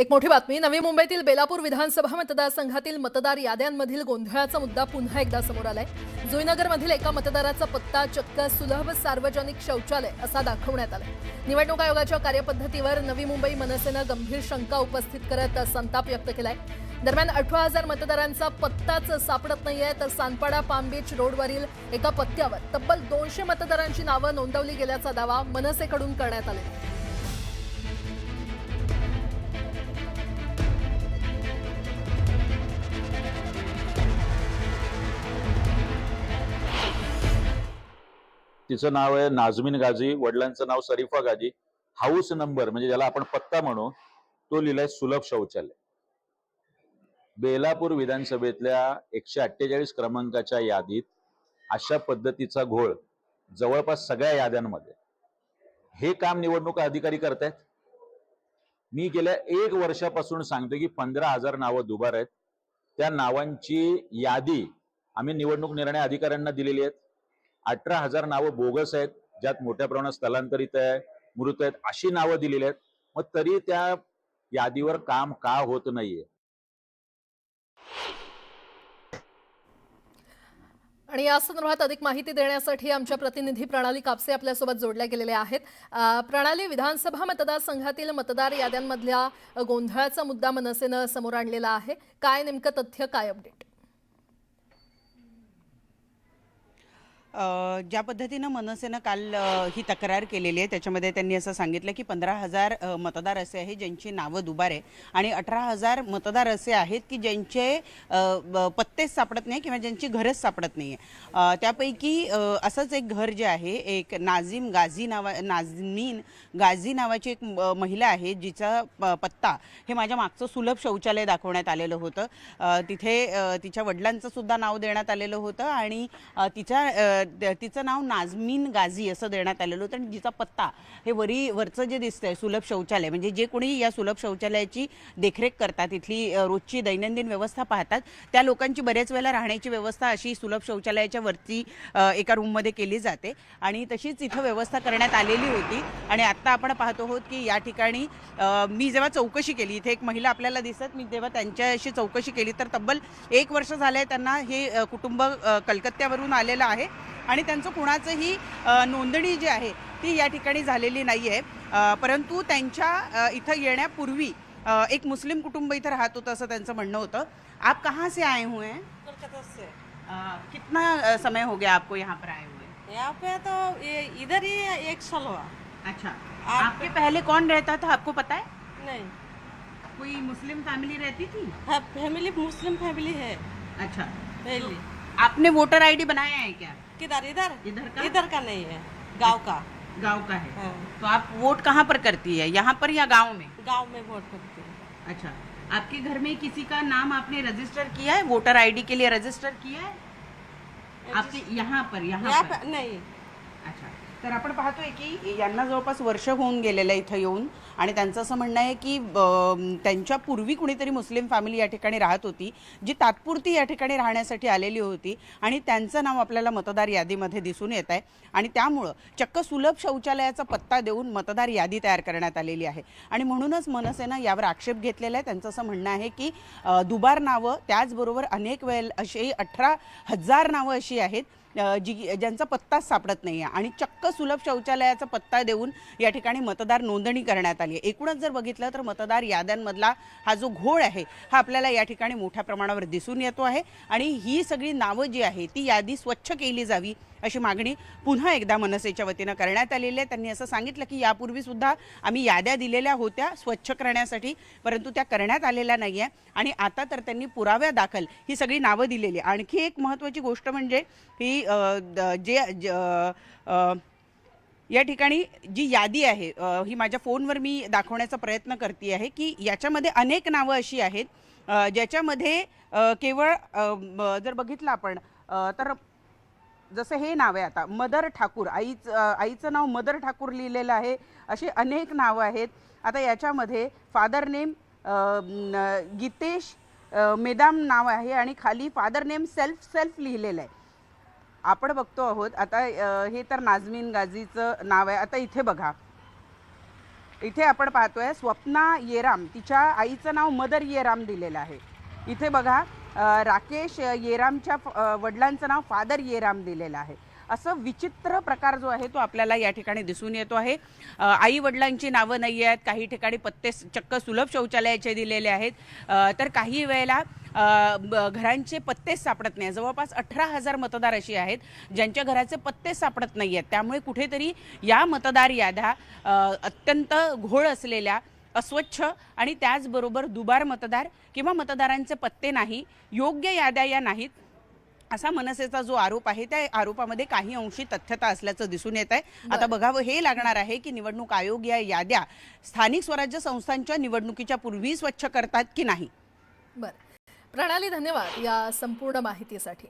एक मोठी बातमी. नवी मुंबईतील बेलापूर विधानसभा मतदारसंघातील मतदार याद्यांमधील गोंधळाचा मुद्दा पुन्हा एकदा समोर आलाय. जुईनगरमधील एका मतदाराचा पत्ता चक्क सुलभ सार्वजनिक शौचालय असा दाखवण्यात आला निवडणूक आयोगाच्या कार्यपद्धतीवर नवी मुंबई मनसेनं गंभीर शंका उपस्थित करत संताप व्यक्त केलाय. दरम्यान अठरा हजार मतदारांचा पत्ताच सापडत नाहीये तर सानपाडा पाम बीच रोडवरील एका पत्त्यावर तब्बल दोनशे मतदारांची नावं नोंदवली गेल्याचा दावा मनसेकडून करण्यात आला तिचं नाव आहे नाझमीन गाझी वडिलांचं नाव शरीफा गाझी. हाऊस नंबर म्हणजे ज्याला आपण पत्ता म्हणू तो लिहिलाय सुलभ शौचालय. बेलापूर विधानसभेतल्या एकशे अठ्ठेचाळीस क्रमांकाच्या यादीत अशा पद्धतीचा घोळ जवळपास सगळ्या याद्यांमध्ये. हे काम निवडणूक अधिकारी करतायत. मी गेल्या एक वर्षापासून सांगतो की पंधरा हजार नावं दुबार आहेत. त्या नावांची यादी आम्ही निवडणूक निर्णय अधिकाऱ्यांना दिलेली आहेत. अठरा हजार नावं बोगस आहेत ज्यात मोठ्या प्रमाणात स्थलांतरित आहे मृत आहेत अशी नावं दिलेली आहेत. मग तरी त्या यादीवर काम का होत नाहीये? आणि या संदर्भात अधिक माहिती देण्यासाठी आमच्या प्रतिनिधी प्रणाली कापसे आपल्यासोबत जोडल्या गेलेल्या आहेत. प्रणाली विधानसभा मतदारसंघातील मतदार याद्यांमधल्या गोंधळाचा मुद्दा मनसेनं समोर आणलेला आहे. काय नेमकं तथ्य काय अपडेट ज्या पद्धतीनं मनसेनं काल ही तक्रार केलेली आहे त्याच्यामध्ये त्यांनी असं सांगितलं की पंधरा हजार मतदार असे आहेत ज्यांची नावं दुबार आहे आणि अठरा हजार मतदार असे आहेत की ज्यांचे पत्तेच सापडत नाही किंवा ज्यांची घरच सापडत नाही आहे त्यापैकी असंच एक घर जे आहे एक नाझीम गाझी नावा नाझमीन गाझी नावाची एक म- महिला आहे जिचा प- पत्ता हे माझ्या मागचं सुलभ शौचालय दाखवण्यात आलेलं होतं. तिथे तिच्या वडिलांचं सुद्धा नाव देण्यात आलेलं होतं आणि तिच्या तिचं नाव नाझमीन गाझी असं देण्यात आलेलं होतं आणि जिचा पत्ता हे वरी वरचं जे दिसतंय सुलभ शौचालय म्हणजे जे कोणी या सुलभ शौचालयाची देखरेख करतात इथली रोजची दैनंदिन व्यवस्था पाहतात त्या लोकांची बऱ्याच वेळेला राहण्याची व्यवस्था अशी सुलभ शौचालयाच्या वरती एका रूममध्ये केली जाते. आणि तशीच इथं व्यवस्था करण्यात आलेली होती. आणि आत्ता आपण पाहतो आहोत की या ठिकाणी मी जेव्हा चौकशी केली इथे एक महिला आपल्याला दिसत मी जेव्हा त्यांच्याशी चौकशी केली. तर तब्बल एक वर्ष झालंय त्यांना हे कुटुंब कलकत्त्यावरून आलेलं आहे. आणि त्यांचं कुणाचंही नोंदणी जी आहे ती या ठिकाणी झालेली नाही आहे परंतु त्यांच्या इथं येण्यापूर्वी एक मुस्लिम कुटुंब इथं राहत होतं असं त्यांचं म्हणणं होतं. आप कहाँ से आए हुए हैं? से. कितना समय हो गया आपको यहाँ पर आए हुए? यहाँ पे तो ये इधर ही एक साल हुआ। अच्छा। आप- आपके पहले कौन रहता था आपको पता है? नहीं। कोई मुस्लिम फैमिली रहती थी? फैमिली मुस्लिम फैमिली है। अच्छा। पहले। आपने वोटर आईडी बनाया है क्या? किधर इधर? इधर का? इधर का नहीं है गाँव का। गाँव का है। हाँ, तो आप वोट कहाँ पर करती है यहाँ पर या गाँव में? गाँव में वोट करती है। अच्छा आपके घर में किसी का नाम आपने रजिस्टर किया है? वोटर आईडी के लिए रजिस्टर किया है? आपके यहाँ पर यहाँ यहाँ पर नहीं। अच्छा। तर आपण पाहतोय की यांना जवळपास वर्ष होऊन गेलेलं आहे इथं येऊन. आणि त्यांचं असं म्हणणं आहे की त्यांच्या पूर्वी कुणीतरी मुस्लिम फॅमिली या ठिकाणी राहत होती जी तात्पुरती या ठिकाणी राहण्यासाठी आलेली होती. आणि त्यांचं नाव आपल्याला मतदार यादीमध्ये दिसून येत आहे. आणि त्यामुळं चक्क सुलभ शौचालयाचा पत्ता देऊन मतदार यादी तयार करण्यात आलेली आहे. आणि म्हणूनच मनसेनं यावर आक्षेप घेतलेला आहे. त्यांचं असं म्हणणं आहे की दुबार नावं त्याचबरोबर अनेक वेळ अशी अठरा हजार नावं अशी आहेत. जी ज्यांचा पत्ताच सापडत नाही आहे आणि चक्क सुलभ शौचालयाचा पत्ता देऊन या ठिकाणी मतदार नोंदणी करण्यात आली आहे. एकूणच जर बघितलं तर मतदार याद्यांमधला हा जो घोळ आहे हा आपल्याला या ठिकाणी मोठ्या प्रमाणावर दिसून येतो आहे. आणि ही सगळी नावं जी आहे ती यादी स्वच्छ केली जावी अशी मागणी पुन्हा एकदा मनसेच्या वतीनं करण्यात आलेली आहे त्यांनी असं सांगितलं की यापूर्वी सुद्धा आम्ही याद्या दिलेल्या होत्या स्वच्छ करण्यासाठी परंतु त्या करण्यात आलेल्या नाही आहे आणि आता तर त्यांनी पुराव्या दाखल ही सगळी नावं दिलेली आहे. आणखी एक महत्त्वाची गोष्ट म्हणजे ही द- जे ज- या ठिकाणी जी यादी आहे ही माझ्या फोनवर मी दाखवण्याचा प्रयत्न करते आहे की याच्यामध्ये अनेक नावं अशी आहेत ज्याच्यामध्ये केवळ जर बघितलं आपण तर जसं हे नाव आहे आता मदर ठाकूर आईच आईचं नाव मदर ठाकूर लिहिलेलं आहे अशी अनेक नावं आहेत. आता याच्यामध्ये फादर नेम गीतेश मेदाम नाव आहे आणि खाली फादर नेम सेल्फ सेल्फ लिहिलेलं आहे. आपण बघतो आहोत आता हे तर नाजमीन गाझीचं नाव आहे. आता इथे बघा. इथे आपण पाहतोय स्वप्ना येराम तिच्या आईचं नाव मदर येराम दिलेलं आहे. इथे बघा राकेश येरामच्या वडिलांचं नाव फादर येराम दिलेलं आहे. असं विचित्र प्रकार जो आहे तो आपल्याला या ठिकाणी दिसून येतो आहे. आई वडिलांची नावं नाही आहेत काही ठिकाणी पत्ते चक्क सुलभ शौचालयाचे दिलेले आहेत. तर काही वेळेला ब- घरांचे पत्तेच सापडत नाही जवळपास अठरा हजार मतदार अशी आहेत ज्यांच्या घराचे पत्ते सापडत नाही आहेत त्यामुळे कुठेतरी या मतदार याद्या अत्यंत घोळ असलेल्या अस्वच्छ आणि त्याचबरोबर दुबार मतदार किंवा मतदारांचे पत्ते नाही योग्य याद्या या नाहीत असा मनसेचा जो आरोप आहे त्या आरोपामध्ये काही अंशी तथ्यता असल्याचं दिसून येत आहे. आता बघावं हे लागणार आहे की निवडणूक आयोग या याद्या स्थानिक स्वराज्य संस्थांच्या निवडणुकीच्या पूर्वी स्वच्छ करतात की नाही? बरं. प्रणाली धन्यवाद या संपूर्ण माहितीसाठी.